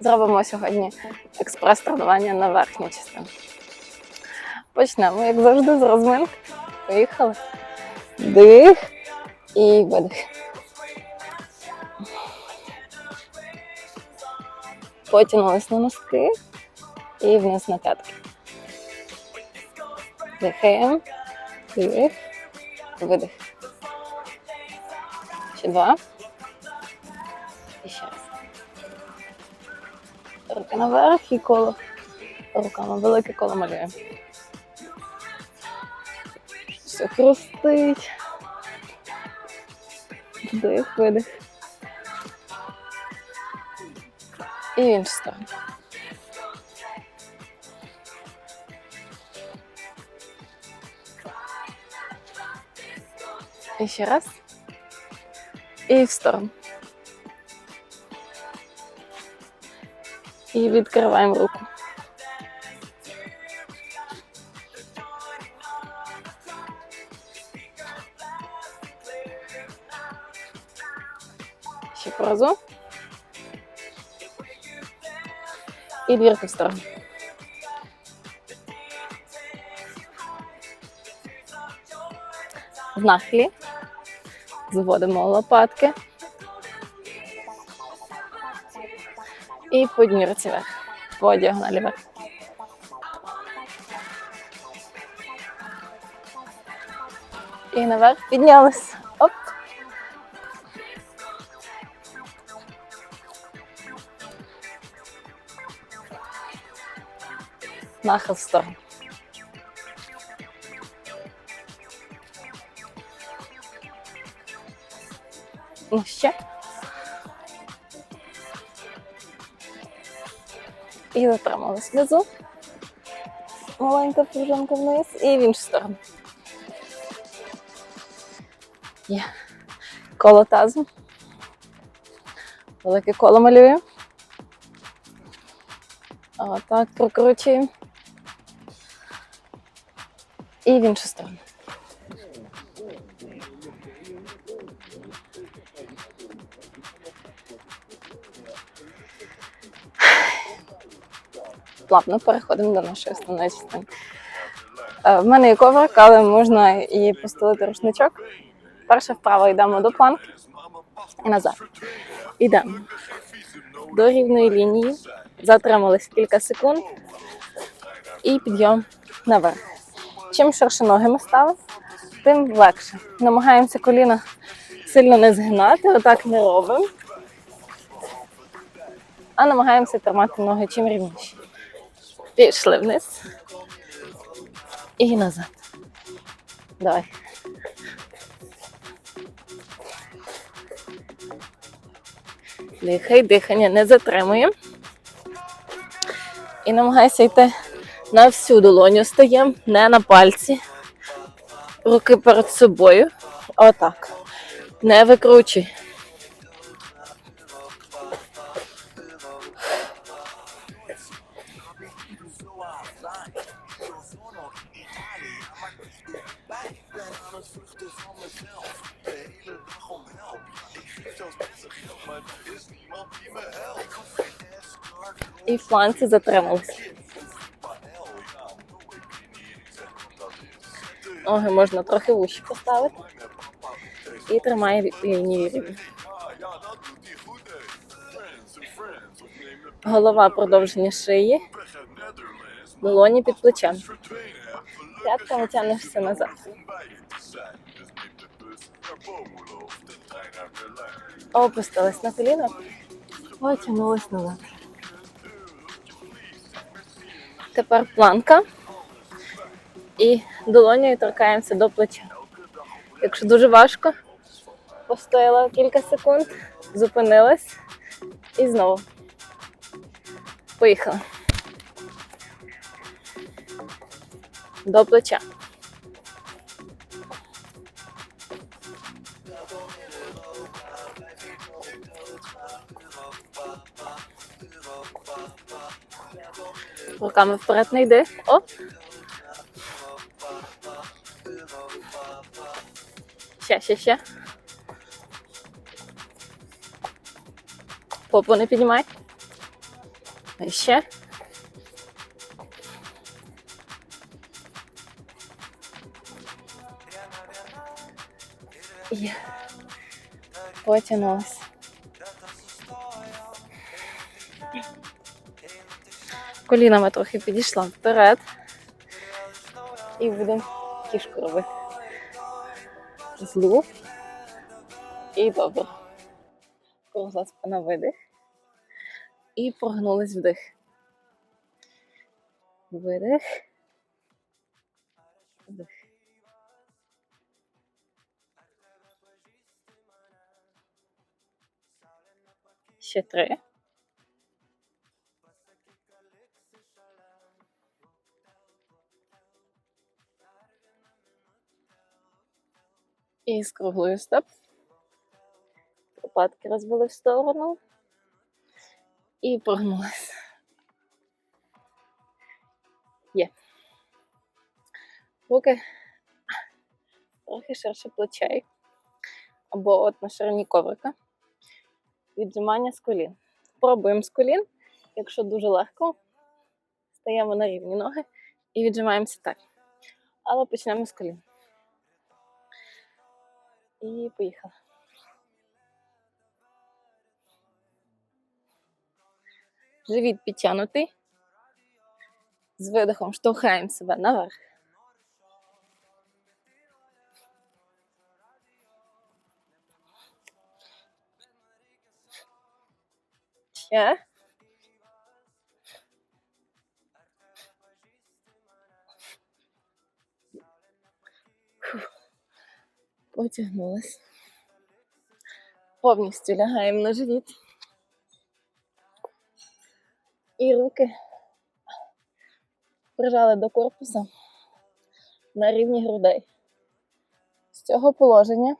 Зробимо сьогодні експрес-тренування на верхню частину. Почнемо, як завжди, з розминки. Поїхали. Дих і видих. Потягнулись на носки і вниз на п'ятки. Дихаємо. Дих. Видих. Ще два. Наверх і коло. Руками велике коло малюємо. Все хрустить. Вдих, видих. І іншу сторону. І ще раз. І в сторону. І відкриваємо руку. Ще по разу. І двірку в сторону. В нахилі. Зводимо лопатки. І по днірці вверх. По вверх. І наверх піднялись. Оп. Нахил в сторону. Ну, ще. І затримались внизу. Маленька пружинка вниз і в іншу сторону. Є. Коло тазу. Велике коло малюємо. Отак прокручуємо. І в іншу сторону. Плавно переходимо до нашої основної частини. Е, В мене є коврик, але можна і постелити рушничок. Перше вправо йдемо до планки і назад. Йдемо до рівної лінії, затримались кілька секунд і підйом наверх. Чим ширше ноги ми ставимо, тим легше. Намагаємося коліна сильно не згинати, отак не робимо, а намагаємося тримати ноги чим рівніші. Пішли вниз. І назад. Давай. Дихай, дихання не затримуємо. І намагайся йти на всю долоню стаємо, не на пальці. Руки перед собою. Отак. Не викручуй. Планці затрималися. Ноги можна трохи вущі поставити. І тримає рі- лінію рівно. Голова продовження шиї. Долоні під плечем. П'ятками тягнешся назад. Опустились на коліна. Потягнулись назад. Тепер планка. І долонею торкаємося до плеча. Якщо дуже важко, постояла кілька секунд, зупинилась і знову. Поїхали. До плеча. Руками вперед не йди. Оп. Ще, ще, ще. Попу не піднімай. Ще. Є. Потягнулася. Колінами трохи підійшла вперед. І будемо кішку робити. Злу. І добре. Кругла спина видих. І прогнулись вдих. Видих. Вдих. Ще три. І скруглую стоп. Лопатки розвели в сторону. І прогнулась. Є. Руки трохи ширше плечей. Або от на ширині коврика. Віджимання з колін. Пробуємо з колін. Якщо дуже легко, стаємо на рівні ноги і віджимаємося так. Але почнемо з колін. І поїхали. Живіт підтягнутий. З видихом штовхаємо себе наверх. Ще. Потягнулась. Повністю лягаємо на живіт. І руки прижали до корпуса на рівні грудей. З цього положення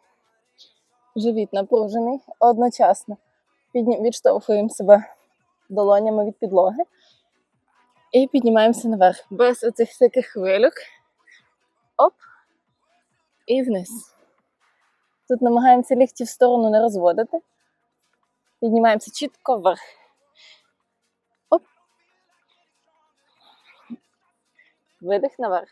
живіт напружений одночасно. Відштовхуємо себе долонями від підлоги і піднімаємося наверх. Без оцих таких хвилюк. Оп. І вниз. Тут намагаємося лікті в сторону не розводити. Піднімаємося чітко вверх. Оп. Видих наверх.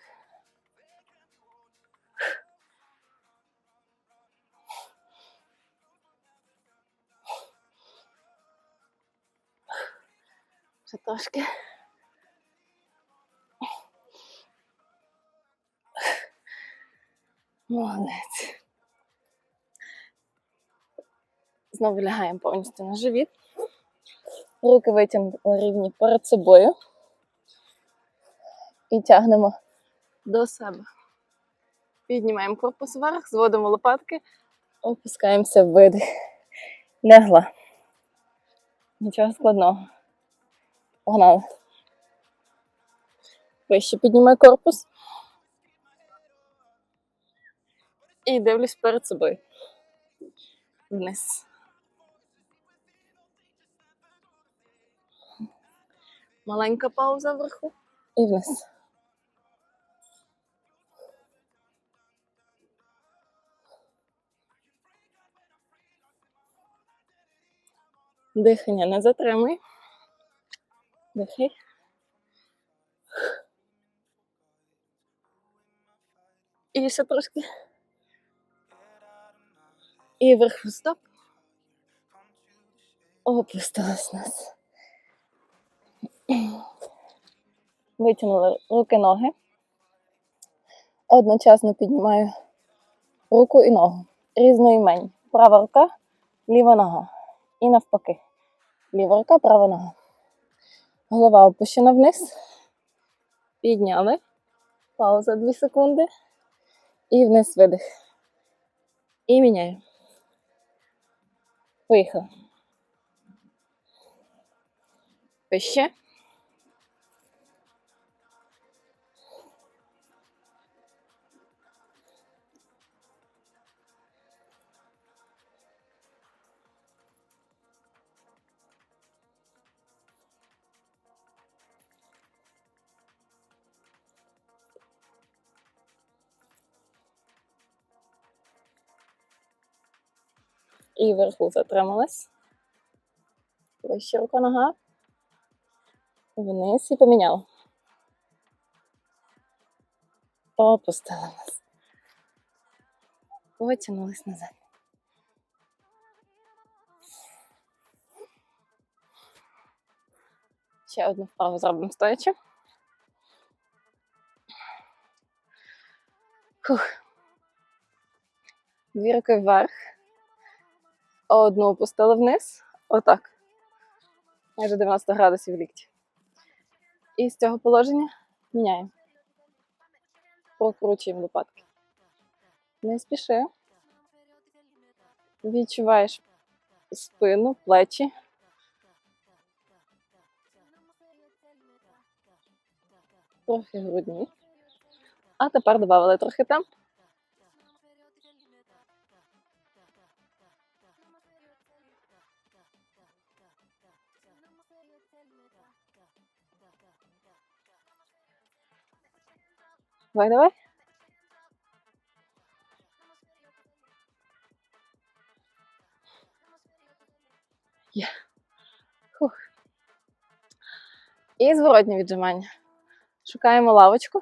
Ще трошки. Молодець. Знову лягаємо повністю на живіт. Руки витягнули рівні перед собою. І тягнемо до себе. Піднімаємо корпус вверх, зводимо лопатки, опускаємося в видих. Лягла. Нічого складного. Погнали. Вище піднімаю корпус. І дивлюсь перед собою. Вниз. Маленька пауза вверху і вниз. Дихання не затримуй. Дихай. І ще трошки. І вверху стоп. Опустилась нас. Витягнули руки ноги. Одночасно піднімаю руку і ногу. Різноімень. Права рука, ліва нога. І навпаки. Ліва рука, права нога. Голова опущена вниз. Підняли. Пауза 2 секунди. І вниз видих. І міняю. Поїхали. Вище. І вверху затрималась. Вище рука нога. Вниз і поміняла. Опустила нас. Витягнулись назад. Ще одну вправу зробимо стоячи. Фух. Дві руки вверх. Одну опустили вниз. Отак. Майже 90 градусів лікті. І з цього положення міняємо. Прокручуємо лопатки. Не спіши. Відчуваєш спину, плечі. Трохи грудні. А тепер додали трохи темп. Давай, давай. Є. Фух. І зворотнє віджимання. Шукаємо лавочку,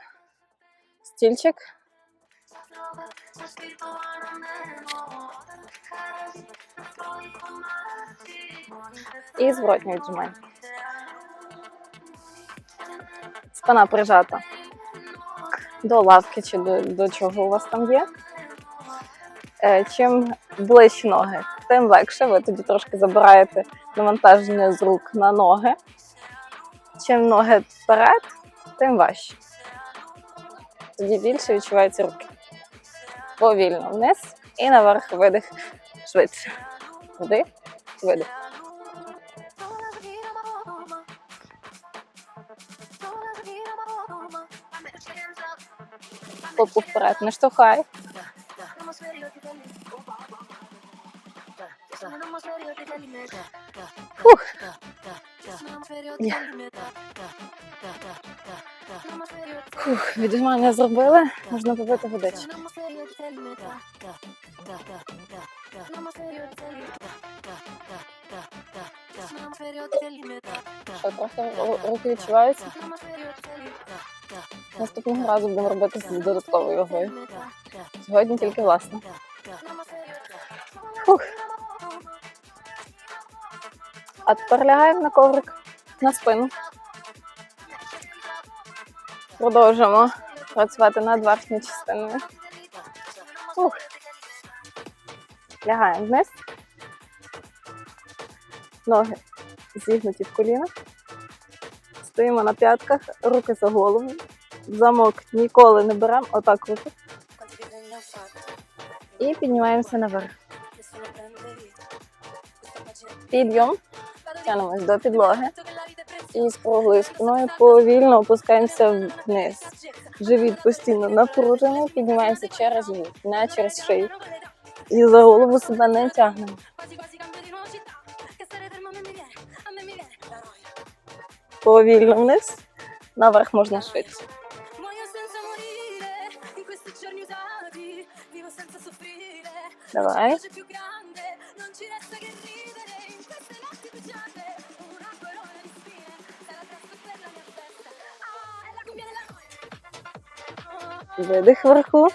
стільчик. І зворотнє віджимання. Спина прижата до лавки чи до, до чого у вас там є. Е, Чим ближче ноги, тим легше. Ви тоді трошки забираєте навантаження з рук на ноги. Чим ноги вперед, тим важче. Тоді більше відчуваються руки. Повільно вниз і наверх видих швидше. Вдих, видих. Попу вперед, не штовхай. Фух. Фух, віджимання зробили, можна попити водички. Що, трохи руки відчуваються? Наступного разу будемо робити з додатковою вагою. Сьогодні тільки власне. Фух. А тепер лягаємо на коврик на спину. Продовжуємо працювати над верхньою частиною. Фух. Лягаємо вниз. Ноги зігнуті в колінах. Стоїмо на п'ятках, руки за голову. Замок ніколи не беремо, отак руки. І піднімаємося наверх. Підйом. Тянемось до підлоги. І з круглою спиною повільно опускаємося вниз. Живіт постійно напружений, піднімаємося через живіт, не через шию. І за голову себе не тягнемо. Повільно вниз. Наверх можна швидше. giorni usati, vivo senza soffrire. Давай. La più grande, non ci resta che ridere in queste notti bruciate. Una corona di spine, sarà presto per la mia festa. Ah, è la cumbia della noia. Ah, Видих вверху.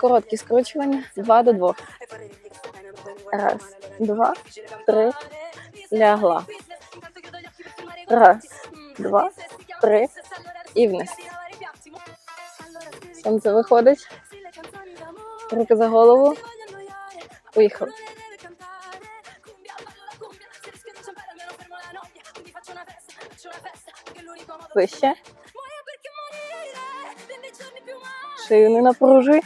Короткі скручування. Два до двох. e Раз, два, три. Лягла. Раз. Mm, два, три і вниз. Сонце виходить. Руки за голову. Поїхали. Вище. шию не напружуй.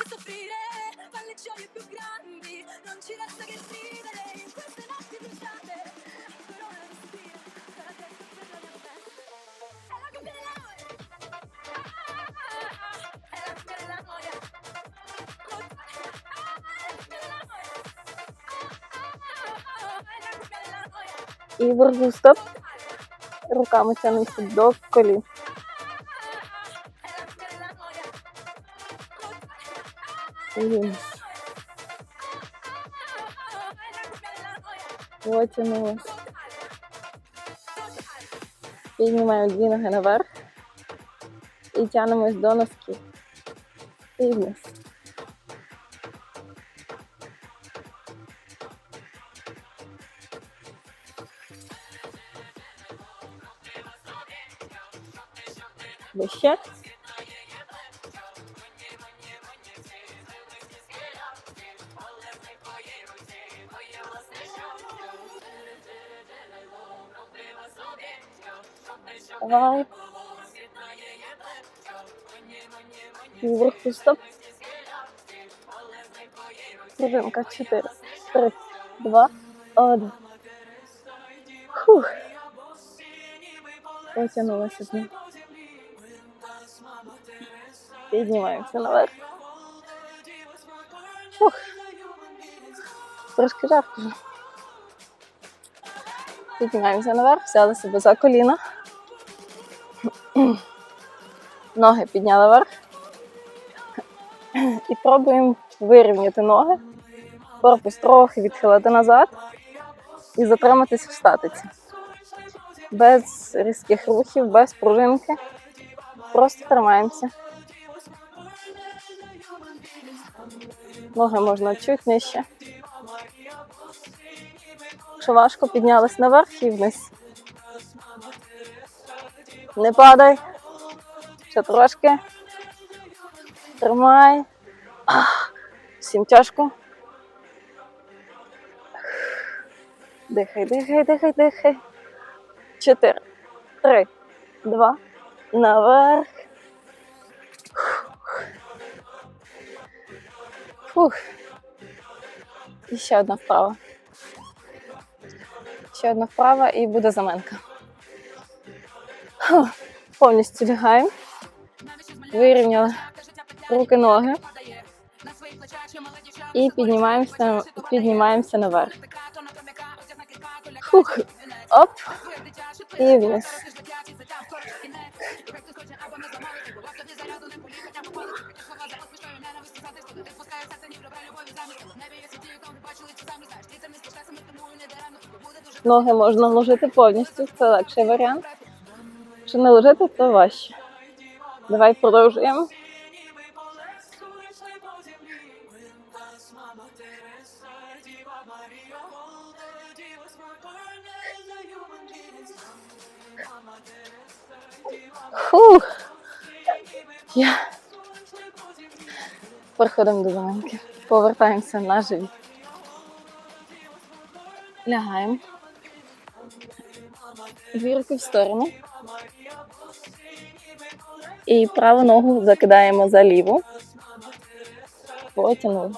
І верзу стоп. Руками тянемося до колін. І Піднімаємо дві ноги наверх і тягнемось до носків. І вниз. Вище. Давай. І вверху стоп. Пружинка. Чотири, три, два, один. Фух. Потягнулася з ним. Піднімаємося наверх. Фух. Трошки жарко. Піднімаємося наверх, взяли себе за коліна. Ноги підняли вверх. І пробуємо вирівняти ноги. Корпус трохи відхилити назад і затриматись в статиці. Без різких рухів, без пружинки. Просто тримаємося. Ноги можна чуть нижче. Якщо важко, піднялись наверх і вниз. Не падай. Ще трошки. Тримай. Всім тяжко. Дихай, дихай, дихай, дихай. Чотири, три, два, наверх. Фух. І ще одна вправа. Ще одна вправа і буде заменка. Повністю лягаємо. Вирівняли руки, ноги. І піднімаємося, піднімаємося наверх. Фух. Оп. І вниз. Ноги можна ложити повністю, це легший варіант. Якщо не ложити, то важче. Давай продовжуємо. Фух. Я. Переходимо до заминки. Повертаємося на живіт. Лягаємо. Дві руки в сторону. І праву ногу закидаємо за ліву. Потягнули.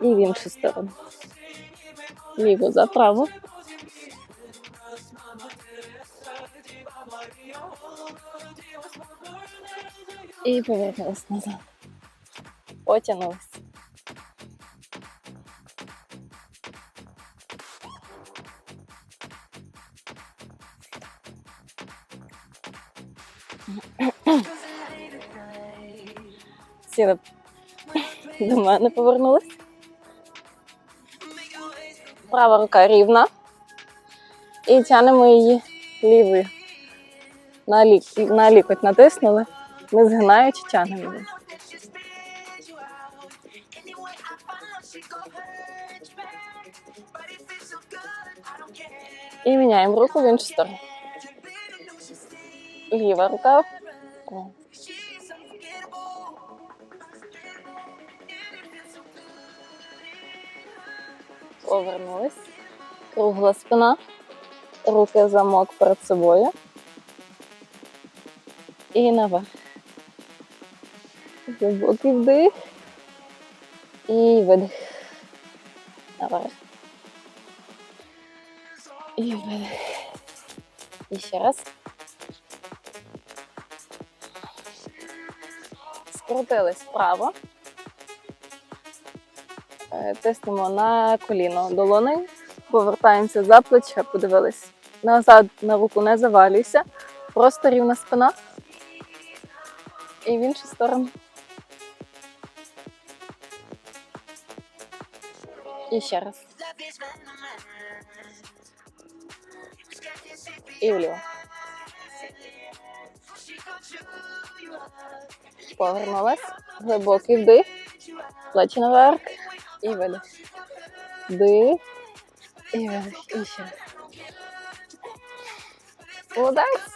І в іншу сторону. Ліву за праву. І повернулись назад. Потягнулись. Сіли до мене повернулись. Права рука рівна. І тянемо її лівою. На, лік... на лікоть натиснули. Ми згинаючи тягнемо. І міняємо руку в іншу сторону. Ліва рука. Повернулись. Кругла спина. Руки замок перед собою. І наверх. Глибокий вдих. І видих. Наверх. І видих. І ще раз. Скрутились вправо. Е, Тиснемо на коліно долонею, повертаємося за плече, подивились. Назад на руку не завалюйся, просто рівна спина. І в іншу сторону. І ще раз. І вліво. Повернулась. Глибокий вдих. Плечі наверх. І видих. Вдих. І видих. І ще. Молодець.